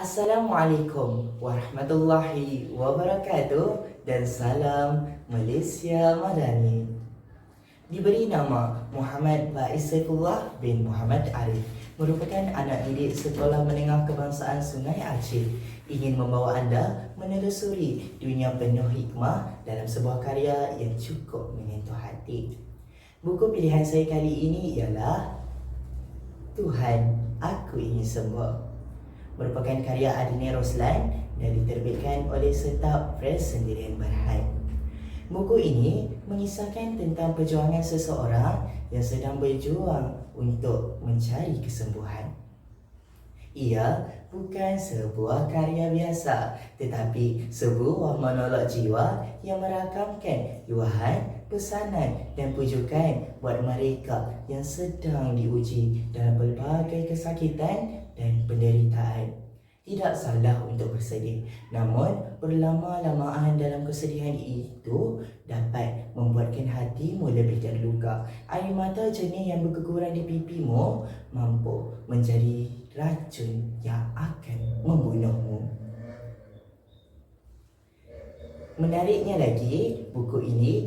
Assalamualaikum warahmatullahi wabarakatuh dan salam Malaysia Madani. Diberi nama Muhammad Faiz Saifullah bin Muhammad Arif merupakan anak didik Sekolah Menengah Kebangsaan Sungai Aceh ingin membawa anda menelusuri dunia penuh hikmah dalam sebuah karya yang cukup menyentuh hati. Buku pilihan saya kali ini ialah Tuhan, Aku Ingin Sembuh merupakan karya Adine Roslan dan diterbitkan oleh Setap Press Sendirian Berhad. Buku ini mengisahkan tentang perjuangan seseorang yang sedang berjuang untuk mencari kesembuhan. Ia bukan sebuah karya biasa tetapi sebuah monolog jiwa yang merakamkan yuahan, pesanan dan pujukan buat mereka yang sedang diuji dalam pelbagai kesakitan dan penderitaan. Tidak salah untuk bersedih, namun berlama-lamaan dalam kesedihan itu dapat membuatkan hatimu lebih terluka. Air mata jernih yang berguguran di pipimu mampu menjadi racun yang akan membunuhmu. Menariknya lagi, buku ini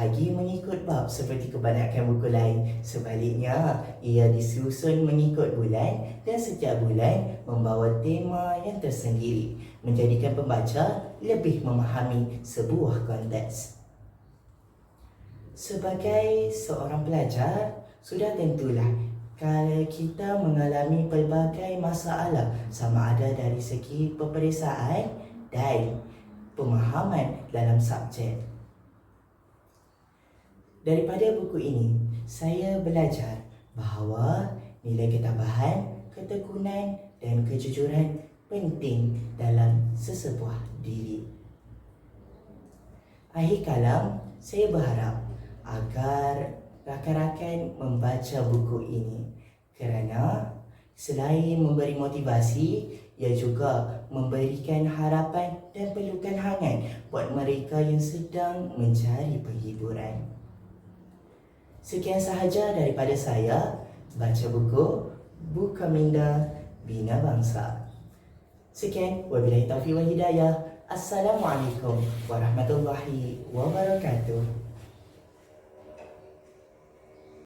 dibahagi mengikut bab seperti kebanyakan buku lain. Sebaliknya, ia disusun mengikut bulan dan setiap bulan membawa tema yang tersendiri, menjadikan pembaca lebih memahami sebuah konteks. Sebagai seorang pelajar, sudah tentulah kalau kita mengalami pelbagai masalah sama ada dari segi peperiksaan dan pemahaman dalam subjek. Daripada buku ini, saya belajar bahawa nilai ketabahan, ketekunan dan kejujuran penting dalam sesebuah diri. Akhir kalam, saya berharap agar rakan-rakan membaca buku ini kerana selain memberi motivasi, ia juga memberikan harapan dan pelukan hangat buat mereka yang sedang mencari penghiburan. Sekian sahaja daripada saya baca buku Buka Minda Bina Bangsa. Sekian wabillahi taufiq wal hidayah. Assalamualaikum warahmatullahi wabarakatuh.